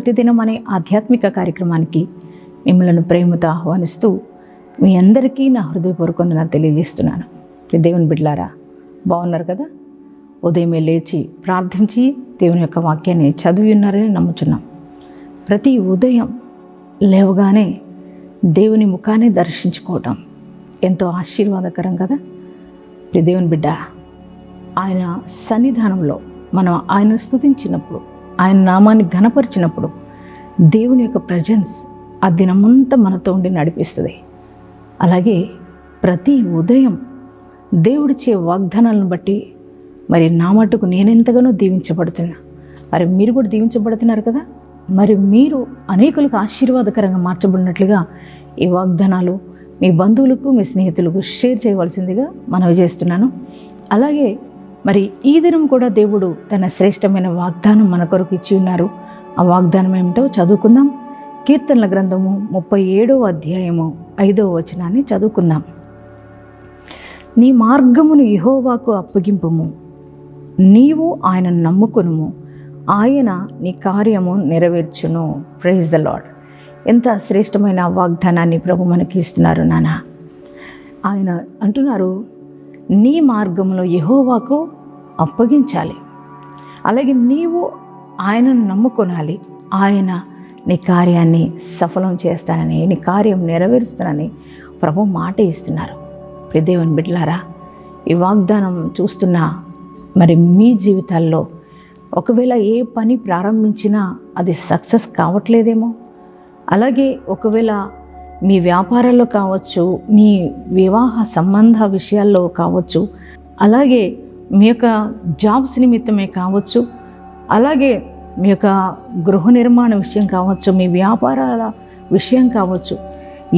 ప్రతిదినం అనే ఆధ్యాత్మిక కార్యక్రమానికి మిమ్మల్ని ప్రేమతో ఆహ్వానిస్తూ మీ అందరికీ నా హృదయపూర్వకంగా తెలియజేస్తున్నాను. దేవుని బిడ్లారా బాగున్నారు కదా? ఉదయమే లేచి ప్రార్థించి దేవుని యొక్క వాక్యాన్ని చదివి ఉన్నారని నమ్ముతున్నాం. ప్రతి ఉదయం లేవగానే దేవుని ముఖాన్ని దర్శించుకోవటం ఎంతో ఆశీర్వాదకరం కదా? దేవుని బిడ్డ ఆయన సన్నిధానంలో మనం ఆయన స్థుతించినప్పుడు ఆయన నామాన్ని ఘనపరిచినప్పుడు దేవుని యొక్క ప్రజెన్స్ ఆ దినమంతా మనతో ఉండి నడిపిస్తుంది. అలాగే ప్రతి ఉదయం దేవుడిచ్చే వాగ్దానాలను బట్టి మరి నా మటుకు నేనెంతగానో దీవించబడుతున్నా. మరి మీరు కూడా దీవించబడుతున్నారు కదా? మరి మీరు అనేకులకు ఆశీర్వాదకరంగా మార్చబడినట్లుగా ఈ వాగ్దానాలు మీ బంధువులకు మీ స్నేహితులకు షేర్ చేయవలసిందిగా మనవి చేస్తున్నాను. అలాగే మరి ఈ దినం కూడా దేవుడు తన శ్రేష్టమైన వాగ్దానం మన కొరకు ఇచ్చి ఉన్నారు. ఆ వాగ్దానం ఏమిటో చదువుకుందాం. కీర్తనల గ్రంథము ముప్పై ఏడవ అధ్యాయము ఐదవ వచనాన్ని చదువుకుందాం. నీ మార్గమును ఇహోవాకు అప్పగింపుము. నీవు ఆయనను నమ్ముకునుము. ఆయన నీ కార్యము నెరవేర్చును. ప్రైజ్ ద లాడ్ ఎంత శ్రేష్టమైన వాగ్దానాన్ని ప్రభు మనకి ఇస్తున్నారు నాన్న ఆయన అంటున్నారు నీ మార్గంలో యహోవాకు అప్పగించాలి. అలాగే నీవు ఆయనను నమ్ముకొనాలి. ఆయన నీ కార్యాన్ని సఫలం చేస్తానని నీ కార్యం నెరవేరుస్తానని ప్రభు మాట ఇస్తున్నారు. ప్రదేవన్ బిడ్లారా ఈ వాగ్దానం చూస్తున్న మరి మీ జీవితాల్లో ఒకవేళ ఏ పని ప్రారంభించినా అది సక్సెస్ కావట్లేదేమో? అలాగే ఒకవేళ మీ వ్యాపారాల్లో కావచ్చు మీ వివాహ సంబంధ విషయాల్లో కావచ్చు అలాగే మీ యొక్క జాబ్స్ నిమిత్తమే కావచ్చు అలాగే మీ యొక్క గృహ నిర్మాణ విషయం కావచ్చు మీ వ్యాపారాల విషయం కావచ్చు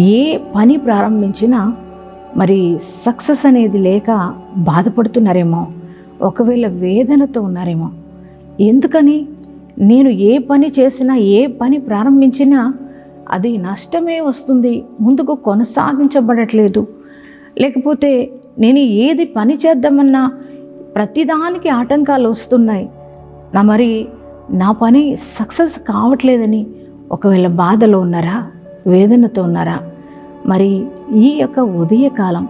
ఏ పని ప్రారంభించినా మరి సక్సెస్ అనేది లేక బాధపడుతున్నారేమో ఒకవేళ వేదనతో ఉన్నారేమో. ఎందుకని? నేను ఏ పని చేసినా ఏ పని ప్రారంభించినా అది నష్టమే వస్తుంది. ముందుకు కొనసాగించబడట్లేదు. లేకపోతే నేను ఏది పని చేద్దామన్నా ప్రతిదానికి ఆటంకాలు వస్తున్నాయి. నా మరి నా పని సక్సెస్ కావట్లేదని ఒకవేళ బాధలో ఉన్నారా? వేదనతో ఉన్నారా? మరి ఈ యొక్క ఉదయకాలం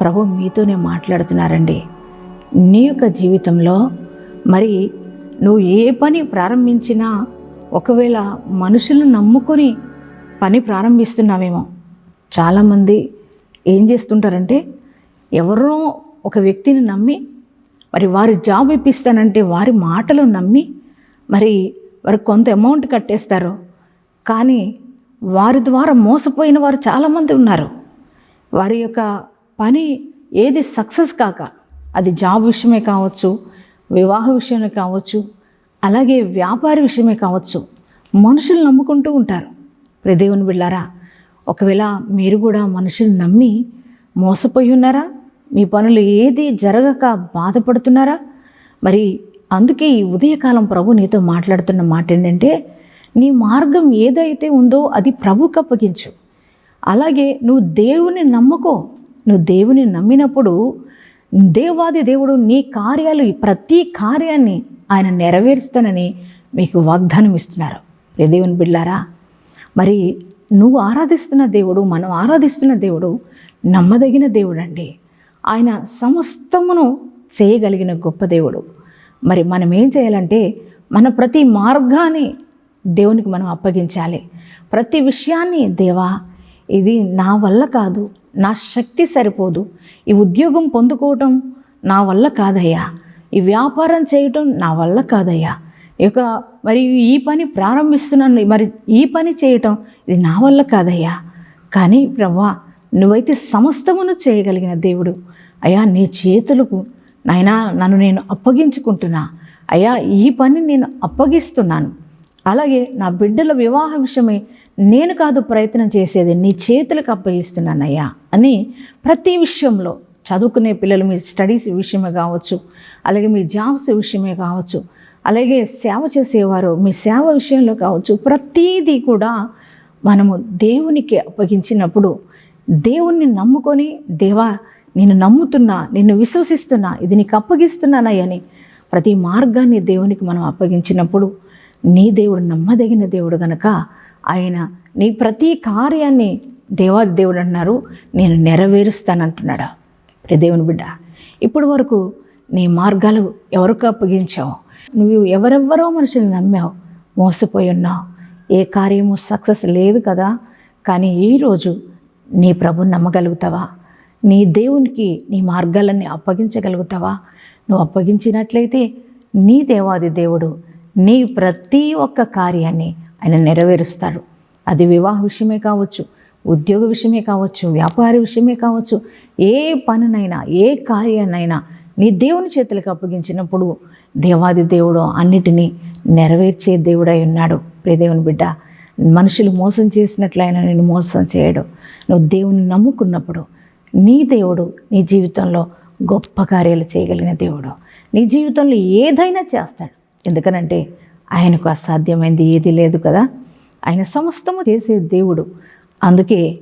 ప్రభు మీతోనే మాట్లాడుతున్నారండి. నీ యొక్క జీవితంలో మరి నువ్వు ఏ పని ప్రారంభించినా ఒకవేళ మనుషులను నమ్ముకొని పని ప్రారంభిస్తున్నామేమో. చాలామంది ఏం చేస్తుంటారంటే ఎవరో ఒక వ్యక్తిని నమ్మి మరి వారి జాబ్ ఇప్పిస్తానంటే వారి మాటలు నమ్మి మరి వారు కొంత అమౌంట్ కట్టేస్తారు. కానీ వారి ద్వారా మోసపోయిన వారు చాలామంది ఉన్నారు. వారి యొక్క పని ఏది సక్సెస్ కాక అది జాబ్ విషయమే కావచ్చు వివాహ విషయమే కావచ్చు అలాగే వ్యాపార విషయమే కావచ్చు మనుషులు నమ్ముకుంటూ ఉంటారు. ప్రదేవుని బిళ్ళారా ఒకవేళ మీరు కూడా మనుషులు నమ్మి మోసపోయి ఉన్నారా మీ పనులు ఏది జరగక బాధపడుతున్నారా? మరి అందుకే ఈ ఉదయకాలం ప్రభు నీతో మాట్లాడుతున్న మాట ఏంటంటే నీ మార్గం ఏదైతే ఉందో అది ప్రభుకు అప్పగించు. అలాగే నువ్వు దేవుని నమ్ముకో. నువ్వు దేవుని నమ్మినప్పుడు దేవాది దేవుడు నీ కార్యాలు ప్రతి కార్యాన్ని ఆయన నెరవేరుస్తానని మీకు వాగ్దానం ఇస్తున్నారు. ప్రియ దేవుని బిడ్లారా మరి నువ్వు ఆరాధిస్తున్న దేవుడు మనం ఆరాధిస్తున్న దేవుడు నమ్మదగిన దేవుడు అండి ఆయన సమస్తమును చేయగలిగిన గొప్ప దేవుడు. మరి మనం ఏం చేయాలంటే మన ప్రతి మార్గాన్ని దేవునికి మనం అప్పగించాలి. ప్రతి విషయాన్ని దేవా ఇది నా వల్ల కాదు నా శక్తి సరిపోదు ఈ ఉద్యోగం పొందుకోవటం నా వల్ల కాదయ్యా ఈ వ్యాపారం చేయటం నా వల్ల కాదయ్యా ఇక మరి ఈ పని ప్రారంభిస్తున్నాను. మరి ఈ పని చేయటం ఇది నా వల్ల కాదయ్యా. కానీ ప్రవ్వా నువ్వైతే సమస్తమును చేయగలిగిన దేవుడు. అయ్యా నీ చేతులకు నాయనా నన్ను నేను అప్పగించుకుంటున్నా. అయ్యా ఈ పని నేను అప్పగిస్తున్నాను. అలాగే నా బిడ్డల వివాహ విషయమై నేను కాదు ప్రయత్నం చేసేది నీ చేతులకు అప్పగిస్తున్నానయ్యా అని ప్రతి విషయంలో చదువుకునే పిల్లలు మీ స్టడీస్ విషయమే కావచ్చు అలాగే మీ జాబ్స్ విషయమే కావచ్చు అలాగే సేవ చేసేవారు. మీ సేవ విషయంలో కావచ్చు ప్రతీదీ కూడా మనము దేవునికి అప్పగించినప్పుడు దేవుణ్ణి నమ్ముకొని దేవా నేను నమ్ముతున్నా నిన్ను విశ్వసిస్తున్నా ఇది నీకు అప్పగిస్తున్నానయ్యని ప్రతి మార్గాన్ని దేవునికి మనం అప్పగించినప్పుడు నీ దేవుడు నమ్మదగిన దేవుడు గనక ఆయన నీ ప్రతి కార్యాన్ని దేవా దేవుడు అన్నారు నేను నెరవేరుస్తానంటున్నాడు. దేవుని బిడ్డ ఇప్పటి వరకు నీ మార్గాలు ఎవరికి అప్పగించావు? నువ్వు ఎవరెవరో మనుషుల్ని నమ్మావు మోసపోయి ఉన్నావు. ఏ కార్యము సక్సెస్ లేదు కదా కానీ ఈరోజు నీ ప్రభు నమ్మగలుగుతావా? నీ దేవునికి నీ మార్గాలన్నీ అప్పగించగలుగుతావా? నువ్వు అప్పగించినట్లయితే నీ దేవాది దేవుడు నీ ప్రతి ఒక్క కార్యాన్ని ఆయన నెరవేరుస్తాడు. అది వివాహ విషయమే కావచ్చు ఉద్యోగ విషయమే కావచ్చు వ్యాపార విషయమే కావచ్చు ఏ పనినైనా ఏ కార్యాన్నైనా నీ దేవుని చేతులకు అప్పగించినప్పుడు దేవాది దేవుడు అన్నిటినీ నెరవేర్చే దేవుడై ఉన్నాడు. ప్రియదేవుని బిడ్డ మనుషులు మోసం చేసినట్లయినా నేను మోసం చేయడు. నువ్వు దేవుని నమ్ముకున్నప్పుడు నీ దేవుడు నీ జీవితంలో గొప్ప కార్యాలు చేయగలిగిన దేవుడు. నీ జీవితంలో ఏదైనా చేస్తాడు. ఎందుకనంటే ఆయనకు అసాధ్యమైంది ఏది లేదు కదా. ఆయన సమస్తము చేసే దేవుడు. అందుకే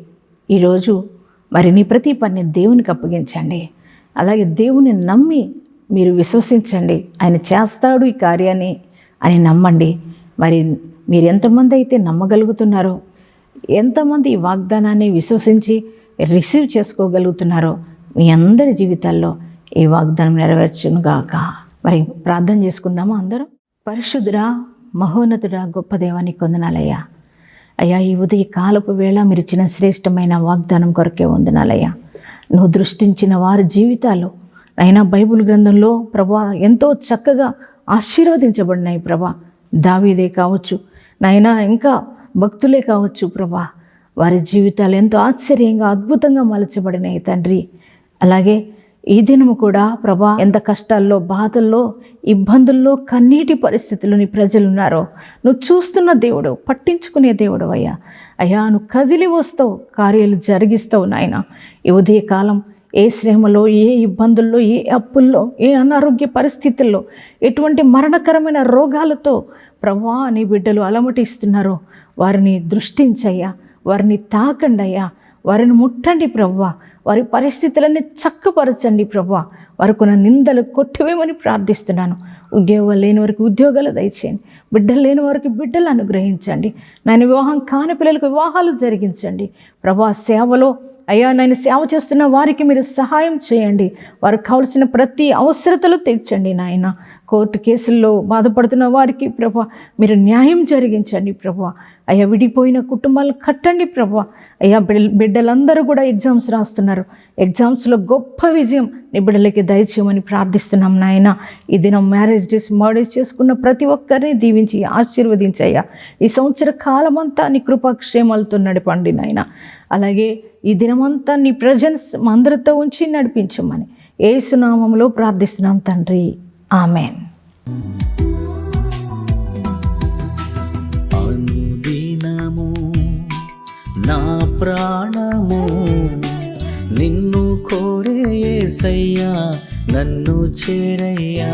ఈరోజు మరి నీ ప్రతి పని దేవునికి అప్పగించండి. అలాగే దేవుని నమ్మి మీరు విశ్వసించండి. ఆయన చేస్తాడు ఈ కార్యాన్ని. అని నమ్మండి. మరి మీరు ఎంతమంది అయితే నమ్మగలుగుతున్నారో ఎంతమంది ఈ వాగ్దానాన్ని విశ్వసించి రిసీవ్ చేసుకోగలుగుతున్నారో మీ అందరి జీవితాల్లో ఈ వాగ్దానం నెరవేర్చును గాక మరి ప్రార్థన చేసుకుందామా అందరం? పరిశుద్ధురా మహోన్నతుడా గొప్ప దేవాన్ని కొందనాలయ్యా అయ్యా ఈ ఉదయ కాలపు వేళ మీరు ఇచ్చిన శ్రేష్టమైన వాగ్దానం కొరకే వందనాలయ్యా. నువ్వు దృష్టించిన వారి జీవితాలు అయినా బైబిల్ గ్రంథంలో ప్రభా ఎంతో చక్కగా ఆశీర్వదించబడినాయి ప్రభా. దావీదే కావచ్చు నాయనా ఇంకా భక్తులే కావచ్చు ప్రభా. వారి జీవితాలు ఎంతో ఆశ్చర్యంగా అద్భుతంగా మలచబడినాయి తండ్రి. అలాగే ఈ దినము కూడా ప్రభా ఎంత కష్టాల్లో బాధల్లో ఇబ్బందుల్లో కన్నీటి పరిస్థితులు నీ ప్రజలున్నారో నువ్వు చూస్తున్న దేవుడు పట్టించుకునే దేవుడు అయ్యా. అయ్యా నువ్వు కదిలి వస్తావు కార్యాలు జరిగిస్తావు నాయన. ఈ ఉదయకాలం ఏ శ్రమలో ఏ ఇబ్బందుల్లో ఏ అప్పుల్లో ఏ అనారోగ్య పరిస్థితుల్లో ఎటువంటి మరణకరమైన రోగాలతో ప్రభా నీ బిడ్డలు అలమటిస్తున్నారో వారిని దృష్టించయ్యా వారిని తాకండి అయ్యా వారిని ముట్టండి ప్రవ్వా వారి పరిస్థితులన్నీ చక్కపరచండి ప్రభా వారికి నిందలు కొట్టివేమని ప్రార్థిస్తున్నాను. ఉద్యోగాలు లేని వారికి ఉద్యోగాలు దయచేయండి బిడ్డలు లేని వారికి బిడ్డలు అనుగ్రహించండి. నేను వివాహం కాని పిల్లలకు వివాహాలు జరిగించండి. ప్రభా సేవలో అయ్యా నేను సేవ చేస్తున్న వారికి మీరు సహాయం చేయండి. వారికి కావలసిన ప్రతి అవసరతలు తీర్చండి నాయన. కోర్టు కేసుల్లో బాధపడుతున్న వారికి ప్రభా మీరు న్యాయం జరిగించండి ప్రభా. అయ్యా విడిపోయిన కుటుంబాలు కట్టండి ప్రభా. అయ్యా బిడ్డలందరూ కూడా ఎగ్జామ్స్ రాస్తున్నారు. ఎగ్జామ్స్లో గొప్ప విజయం నీ బిడ్డలకి దయచేయమని ప్రార్థిస్తున్నాం నాయన. ఈ దినం మ్యారేజ్ డేస్ మ్యారేజ్ చేసుకున్న ప్రతి ఒక్కరిని దీవించి ఆశీర్వదించయ్యా. ఈ సంవత్సర కాలమంతా నీ కృపాక్షేమాలతో నడపండి నాయన. అలాగే ఈ దినమంతా నీ ప్రజెన్స్ మందరితో ఉంచి నడిపించమని ఏసునామంలో ప్రార్థిస్తున్నాం తండ్రి. ఆమెన్. నా ప్రాణము నిన్ను కోరే యేసయ్యా నన్ను చేరయ్యా.